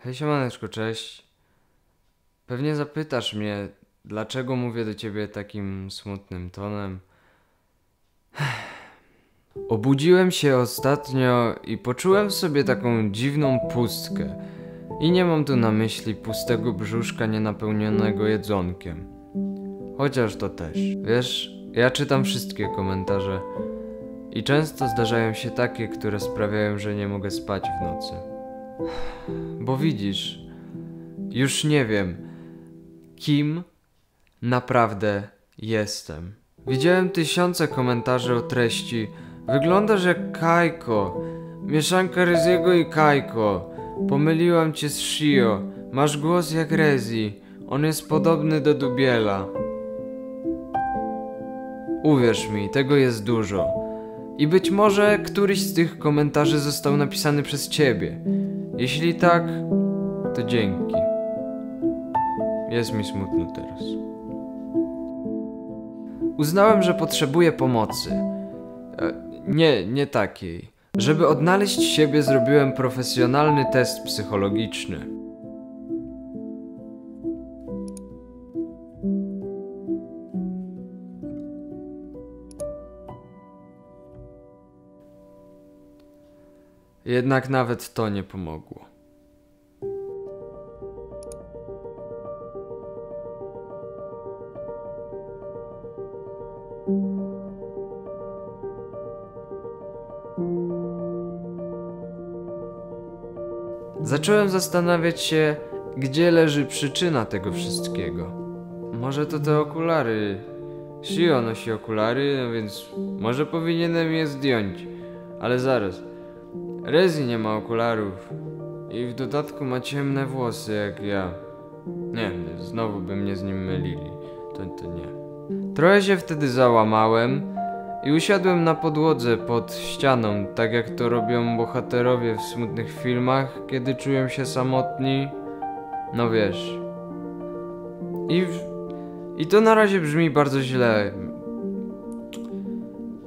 Hej siemaneczko, cześć. Pewnie zapytasz mnie, dlaczego mówię do ciebie takim smutnym tonem. Obudziłem się ostatnio i poczułem w sobie taką dziwną pustkę. I nie mam tu na myśli pustego brzuszka nienapełnionego jedzonkiem. Chociaż to też. Wiesz, ja czytam wszystkie komentarze i często zdarzają się takie, które sprawiają, że nie mogę spać w nocy. Bo widzisz, już nie wiem, kim naprawdę jestem. Widziałem tysiące komentarzy o treści. Wyglądasz jak Kajko. Mieszanka Reziego i Kajko. Pomyliłam cię z Shio. Masz głos jak Rezi. On jest podobny do Dubiela. Uwierz mi, tego jest dużo. I być może któryś z tych komentarzy został napisany przez ciebie. Jeśli tak, to dzięki. Jest mi smutno teraz. Uznałem, że potrzebuję pomocy. E, nie, nie takiej. Żeby odnaleźć siebie, zrobiłem profesjonalny test psychologiczny. Jednak nawet to nie pomogło. Zacząłem zastanawiać się, gdzie leży przyczyna tego wszystkiego. Może to te okulary. Shio nosi okulary, więc może powinienem je zdjąć. Ale zaraz. Rezi nie ma okularów. I w dodatku ma ciemne włosy jak ja. Nie, znowu by mnie z nim mylili. To, to nie. Trochę się wtedy załamałem i usiadłem na podłodze pod ścianą, tak jak to robią bohaterowie w smutnych filmach, kiedy czują się samotni. No wiesz. I, w- I to na razie brzmi bardzo źle.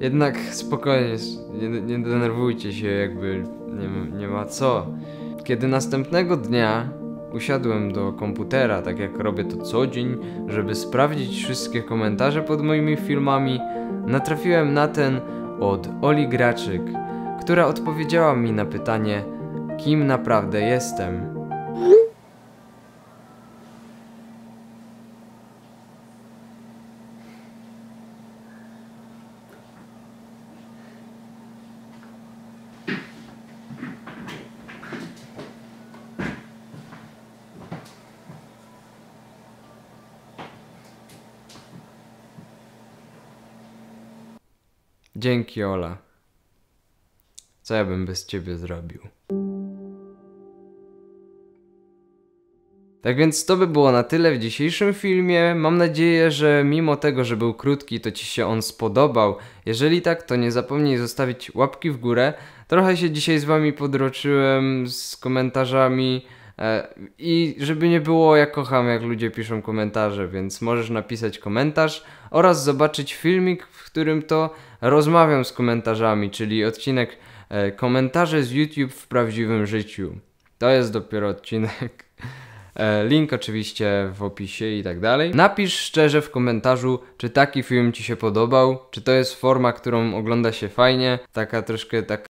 Jednak spokojnie, nie, nie denerwujcie się, jakby nie, nie ma co. Kiedy następnego dnia usiadłem do komputera, tak jak robię to co dzień, żeby sprawdzić wszystkie komentarze pod moimi filmami, natrafiłem na ten od Oli Graczyk, która odpowiedziała mi na pytanie, kim naprawdę jestem. Dzięki, Ola. Co ja bym bez ciebie zrobił? Tak więc to by było na tyle w dzisiejszym filmie. Mam nadzieję, że mimo tego, że był krótki, to Ci się on spodobał. Jeżeli tak, to nie zapomnij zostawić łapki w górę. Trochę się dzisiaj z Wami podroczyłem z komentarzami. E, I żeby nie było, ja kocham jak ludzie piszą komentarze, więc możesz napisać komentarz oraz zobaczyć filmik, w którym to rozmawiam z komentarzami, czyli odcinek e, komentarze z YouTube w prawdziwym życiu. To jest dopiero odcinek. E, Link oczywiście w opisie i tak dalej. Napisz szczerze w komentarzu, czy taki film Ci się podobał, czy to jest forma, którą ogląda się fajnie, taka troszkę taka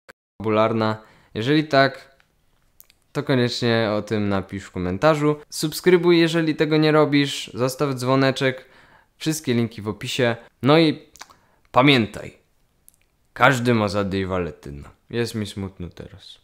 fabularna. Jeżeli tak, to koniecznie o tym napisz w komentarzu. Subskrybuj, jeżeli tego nie robisz, zostaw dzwoneczek, wszystkie linki w opisie. No i pamiętaj, każdy ma za Dave Valetyna. Jest mi smutno teraz.